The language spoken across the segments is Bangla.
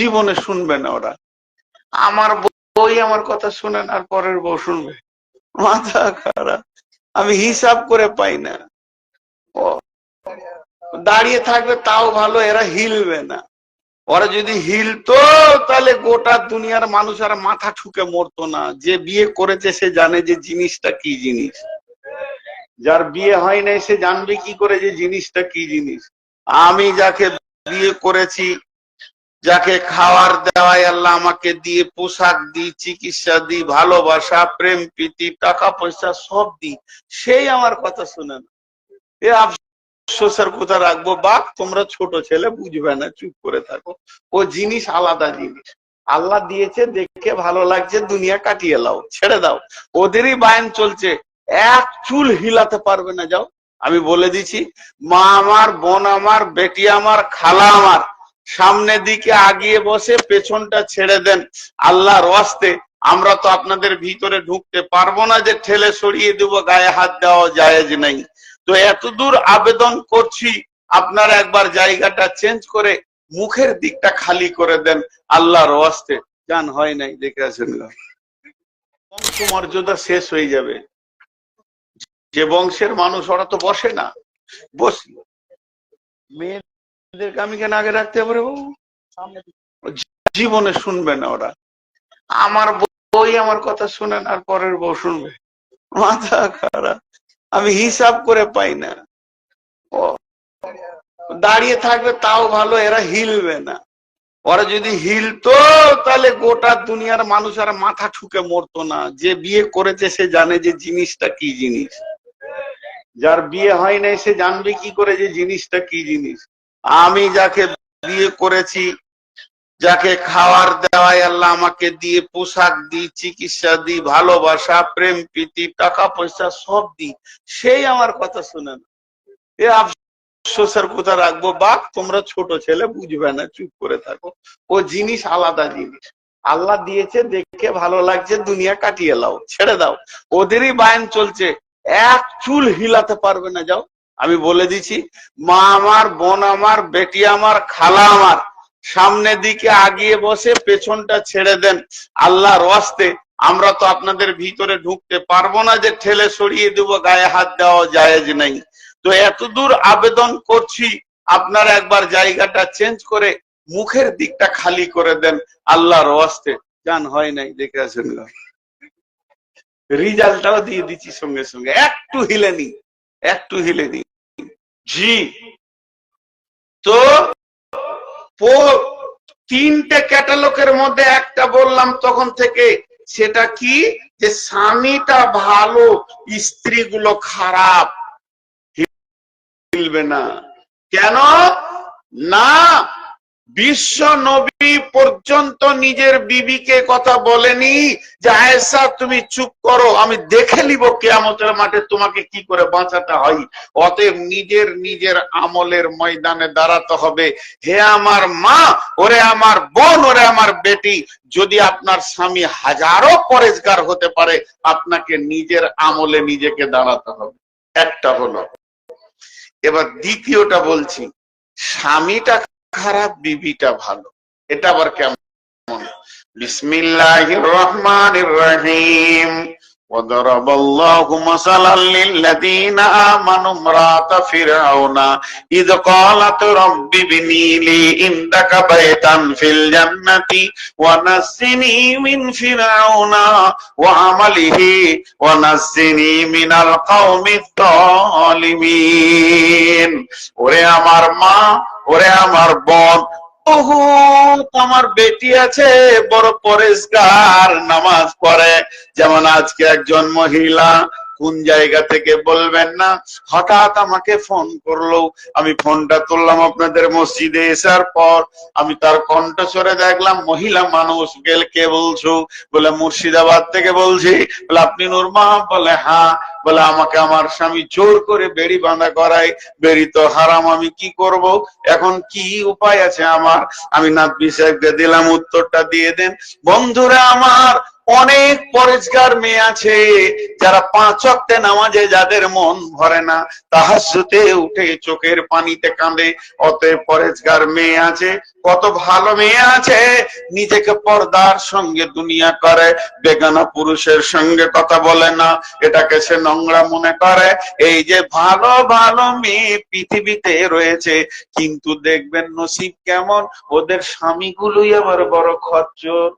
জীবনে শুনবে না ওরা। আমার বই আমার কথা শুনেন আর পরের বউ শুনবে। মাথা খারাপ। আমি হিসাব করে পাই না। ও, দাঁড়িয়ে থাকবে তাও ভালো, এরা হিলবে না। ওরা যদি হিলতো, তাহলে গোটা দুনিয়ার মানুষ আর মাথা ঠুকে মরতো না। যে বিয়ে করেছে, সে জানে যে জিনিসটা কি জিনিস। যার বিয়ে হয় নাই, সে জানবে কি করে যে জিনিসটা কি জিনিস। আমি যাকে বিয়ে করেছি যাকে খাওয়ার দেওয়াই আল্লাহ আমাকে দিয়ে পোশাক দিই চিকিৎসা দিই ভালোবাসা, প্রেম, প্রীতি, টাকা পয়সা সব দিই সেই আমার কথা শুনে না। এ আফসোসের কথা রাখব, বাপ, তোমরা ছোট ছেলে, বুঝবে না, চুপ করে থাকো। ও জিনিস আলাদা জিনিস। আল্লাহ দিয়েছে, দেখে ভালো লাগছে, দুনিয়া কাটিয়ে লাও ছেড়ে দাও। ওদেরই বায়ন চলছে। এক চুল হিলাতে পারবে না, যাও। আমি বলে দিছি, মা আমার, বোন আমার, বেটি আমার, খালা আমার সামনের দিকে আগিয়ে বসে পেছনটা ছেড়ে দেন। আল্লাহর ওয়াস্তে আমরা তো আপনাদের ভিতরে ঢুকতে পারব না যে ঠেলে সরিয়ে দেবো, গায়ে হাত দেওয়া জায়েজ নাই। তো এতদূর আবেদন করছি, আপনারা একবার জায়গাটা চেঞ্জ করে মুখের দিকটা খালি করে দেন। আল্লাহর ওয়াস্তে জান হয় নাই, দেখে আসেন মর্যাদা শেষ হয়ে যাবে। যে বংশের মানুষ, ওরা তো বসে না, বসল। আমি কেন আগে রাখতে পারে জীবনে শুনবে না ওরা। আমার বই আমার কথা শুনেন আর পরের বউ শুনবে। মাথা খারাপ। আমি হিসাব করে পাই না। ও, দাঁড়িয়ে থাকবে তাও ভালো, এরা হিলবে না। ওরা যদি হিলতো, তাহলে গোটা দুনিয়ার মানুষ আর মাথা ঠুকে মরতো না। যে বিয়ে করেছে, সে জানে যে জিনিসটা কি জিনিস। যার বিয়ে হয় নাই, সে জানবে কি করে যে জিনিসটা কি জিনিস। আমি যাকে বিয়ে করেছি, যাকে খাওয়ার দেওয়াই আল্লাহ আমাকে দিয়ে পোশাক দিই, চিকিৎসা দি ভালোবাসা, প্রেম, প্রীতি, টাকা পয়সা সব দিই, সেই আমার কথা শুনে না। এ আফসোসের কথা রাখব? বাপ, তোমরা ছোট ছেলে, বুঝবে না, চুপ করে থাকো। ও জিনিস আলাদা জিনিস। আল্লাহ দিয়েছে, দেখে ভালো লাগছে, দুনিয়া কাটিয়ে লাও, ছেড়ে দাও। ওদেরই বায়ন চলছে। এক চুল হিলাতে পারবে না, যাও। আমি বলে দিছি মা আমার, বোন আমার, বেটি আমার, খালা আমার, সামনের দিকে আগিয়ে বসে পেছনটা ছেড়ে দেন। আল্লাহর ওয়াস্তে আমরা তো আপনাদের ভিতরে ঢুকতে পারব না যে ঠেলে সরিয়ে দেবো, গায়ে হাত দেওয়া জায়েজ নাই। তো এতদূর আবেদন করছি, আপনারা একবার জায়গাটা চেঞ্জ করে মুখের দিকটা খালি করে দেন। আল্লাহর ওয়াস্তে জান হয় নাই, দেখে আসেন। রিজাল্টটাও দিয়ে দিচ্ছি সঙ্গে সঙ্গে। একটু হিলে নি একটু হিলে নি জি। তো তিনটে ক্যাটালগের মধ্যে একটা বললাম তখন থেকে, সেটা কি? যে স্বামীটা ভালো, স্ত্রীগুলো খারাপ। হিলবে না। কেন? না বিশ্ব নবী পর্যন্ত নিজের বিবিকে কথা বলেনি যে, আয়েশা, তুমি চুপ করো, আমি দেখে নিব কেয়ামতের মাঠে তোমাকে কি করে বাঁচাতে হয়। অতএব নিজের নিজের আমলের ময়দানে দাঁড়াতে হবে। হে আমার মা, ওরে আমার বোন, ওরে আমার বেটি, যদি আপনার স্বামী হাজারো পরেজগার হতে পারে, আপনাকে নিজের আমলে নিজেকে দাঁড়াতে হবে। একটা হলো। এবার দ্বিতীয়টা বলছি। স্বামীটা খারাপ বিবিটা ভালো এটা আবার কেমন বিসমিল্লাহির রহমানির রহিম وضرب الله مثلا للذين آمنوا امرأة فرعون إذ قالت رب ابني لي عندك بيتا في الجنة ونسني من فرعون وعمله ونسني من القوم الظالمين ওরে আমার মা ওরে আমার বোন বহুত আমার বেটি আছে, বড় পরেশগার, নামাজ পড়ে। যেমন আজকে একজন মহিলা কোন জায়গা থেকে বলবেন না, হঠাৎ আমাকে ফোন করল। আমি ফোনটা তুললাম আপনাদের মসজিদে এসার পর, আমি তার কণ্ঠস্বরে দেখলাম, মহিলা মানুষ, গেল কে বলছো? বলে মুর্শিদাবাদ থেকে বলছি। বলে, আপনি নুরমা? বলে হ্যাঁ। বলে, আমাকে আমার স্বামী জোর করে বেড়ি বাঁধা করায়, বেড়ি তো হারাম, আমি কি করব? এখন কি উপায় আছে আমার? আমি নাতবি সাহেবকে দিলাম, উত্তরটা দিয়ে দেন, বন্ধুরা আমার অনেক পরেজগার মেয়ে আছে, যারা পাঁচ অক্টে নামাজে যাদের মন ভরে না তাহাজুতে উঠে চোখের পানিতে কাঁদে। অতএব পরেজগার মেয়ে আছে, কত ভালো মেয়ে আছে, নিজেকে পর্দার সঙ্গে দুনিয়া করে, বেগানা পুরুষের সঙ্গে কথা বলে না, এটাকে সে নোংরা মনে করে। এই যে ভালো ভালো মেয়ে পৃথিবীতে রয়েছে, কিন্তু দেখবেন নসিব কেমন, ওদের স্বামীগুলোই আবার বড় খরচর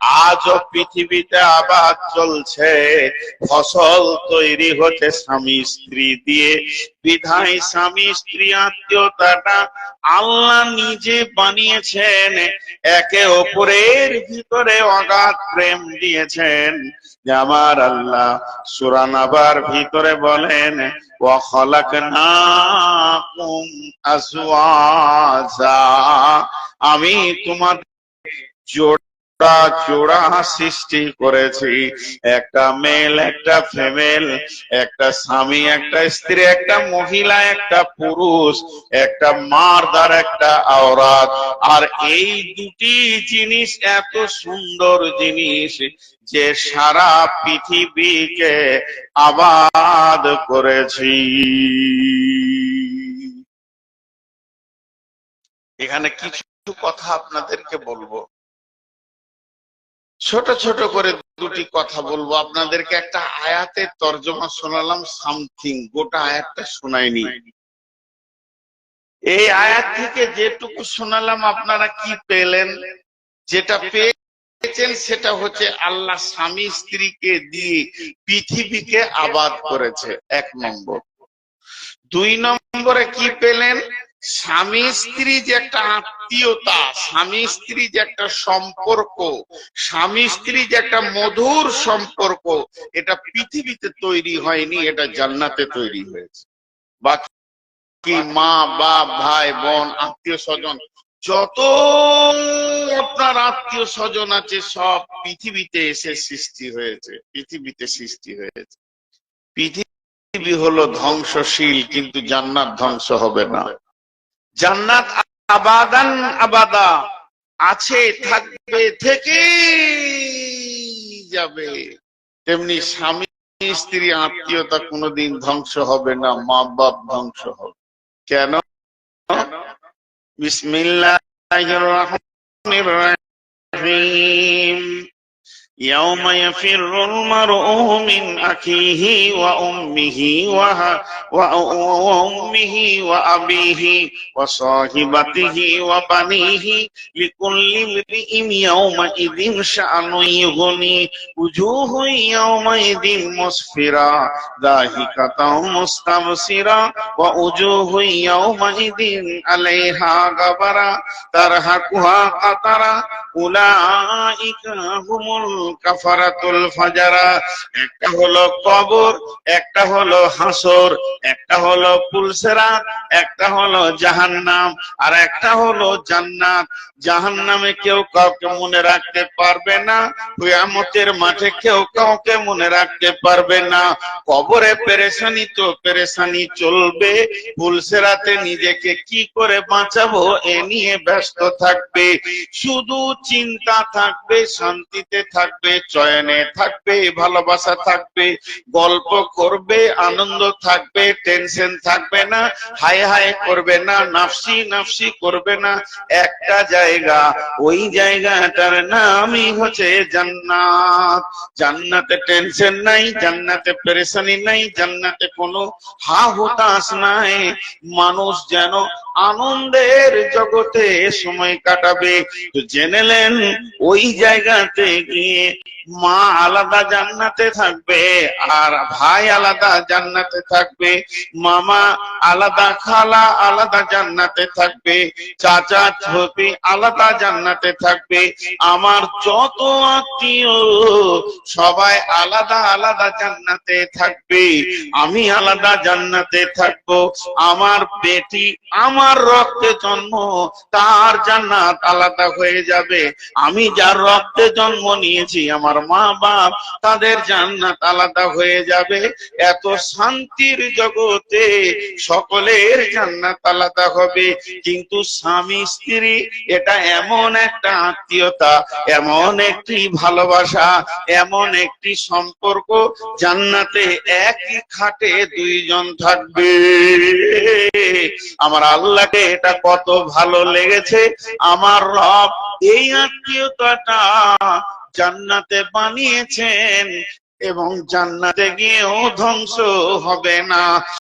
আজও পৃথিবীতে আবাদ চলছে। ফসল তৈরি হচ্ছে স্বামী স্ত্রী দিয়ে। বিধায় স্বামী স্ত্রী আত্মীয়তাটা আল্লাহ নিজে বানিয়েছেন। একে অপরের ভিতরে অগাধ প্রেম দিয়েছেন। আমার আল্লাহ সুরান আবার ভিতরে বলেন আমি তোমার জোড় জোড়া সৃষ্টি করেছি। একটা মেল একটা ফিমেল একটা স্বামী, একটা স্ত্রী, একটা মহিলা, একটা পুরুষ, একটা মার্দ আর একটা আওরাত আর এই দুটি জিনিস এত সুন্দর জিনিস যে সারা পৃথিবীকে আবাদ করেছি। এখানে কিছু কথা আপনাদেরকে বলব। ছোট ছোট করে দুটি কথা বলব। আপনাদেরকে একটা আয়াতের তর্জমা শোনালাম, সামথিং। গোটা আয়াতটা শোনায়নি এই আয়াত থেকে যেটুকু শোনালাম, আপনারা কি পেলেন? যেটা পেয়েছেন সেটা হচ্ছে আল্লাহ স্বামী স্ত্রীকে দিয়ে পৃথিবীকে আবাদ করেছে। এক নম্বর। দুই নম্বরে কি পেলেন? স্বামী স্ত্রী যে একটা আত্মীয়তা, স্বামী স্ত্রী যে একটা সম্পর্ক, স্বামী স্ত্রী যে একটা মধুর সম্পর্ক, এটা পৃথিবীতে তৈরি হয়নি, এটা জান্নাতে তৈরি হয়েছে। বাকি মা, বাপ, ভাই, বোন, আত্মীয় স্বজন, যত আপনার আত্মীয় স্বজন আছে, সব পৃথিবীতে এসে সৃষ্টি হয়েছে, পৃথিবীতে সৃষ্টি হয়েছে। পৃথিবী হলো ধ্বংসশীল, কিন্তু জান্নাত ধ্বংস হবে না। জান্নাত আবাদান আবাদা। আছে, থাকবে থেকে যাবে। তেমনি স্বামী, স্ত্রী, আত্মীয়তা কোনোদিন ধ্বংস হবে না মা বাপ ধ্বংস হবে। কেন? বিসমিল্লাহির রহমানির রহিম। يوم يفر المرء من أخيه وأمه وه- وأمه وأبيه وصاحبته وبنيه لكل امرئ يومئذ شأن يغني وجوه يومئذ مسفرة ضاحكة مستبصرة ووجوه يومئذ عليها غبرة ترهقها قطرة أولئك هم একটা হলো কবর, একটা হলো হাসর, একটা হলো একটা হলো জাহান্নাম, আর একটা হলো জান্নাত। কেউ কাউকে মনে রাখতে পারবে না, কিয়ামতের মাঠে কেউ কাউকে মনে রাখতে পারবে না। কবরে পেরেশানি তো পেরেশানি চলবে, পুলসেরাতে নিজেকে কি করে বাঁচাবো এ নিয়ে ব্যস্ত থাকবে। শুধু চিন্তা থাকবে, শান্তিতে থাকবে। চয়নে থাকবে, ভালোবাসা থাকবে, গল্প করবে, আনন্দ থাকবে, টেনশন থাকবে না হায় হায় করবে না, নাফসি নাফসি করবে না, একটা জায়গা, ওই জায়গাটার নামই হচ্ছে জান্নাত। জান্নাতে টেনশন নাই, জান্নাতে পেরেশানি নাই, জান্নাতে কোনো হা হুতাশ নাই। মানুষ যেন আনন্দের জগতে সময় কাটাবে। জেনেলেন ওই জায়গাতে গিয়ে it. মা আলাদা জান্নাতে থাকবে, আর ভাই আলাদা জান্নাতে থাকবে, মামা আলাদা খালা আলাদা জান্নাতে থাকবে, চাচা ছবি আলাদা জান্নাতে থাকবে, আমার যত আত্মীয় সবাই আলাদা আলাদা জান্নাতে থাকবে, আমি আলাদা জান্নাতে থাকব, আমার বেটি আমার রক্তে জন্ম, তার জান্নাত আলাদা হয়ে যাবে, আমি যার রক্তে জন্ম নিয়েছি, আমার মা বাপ তাদের জান্নাত আলাদা হয়ে যাবে। এত শান্তির জগতে সকলের জান্নাত আলাদা হবে। কিন্তু স্বামী, স্ত্রী, এটা এমন একটা আত্মীয়তা, এমন একটি ভালোবাসা, এমন একটি সম্পর্ক, জান্নাতে একই খাটে দুইজন থাকবে। আমার আল্লাহকে এটা কত ভালো লেগেছে। আমার রব এই আত্মীয়তাটা জান্নাতে বানিয়েছেন এবং জান্নাতে গিয়েও ধ্বংস হবে না।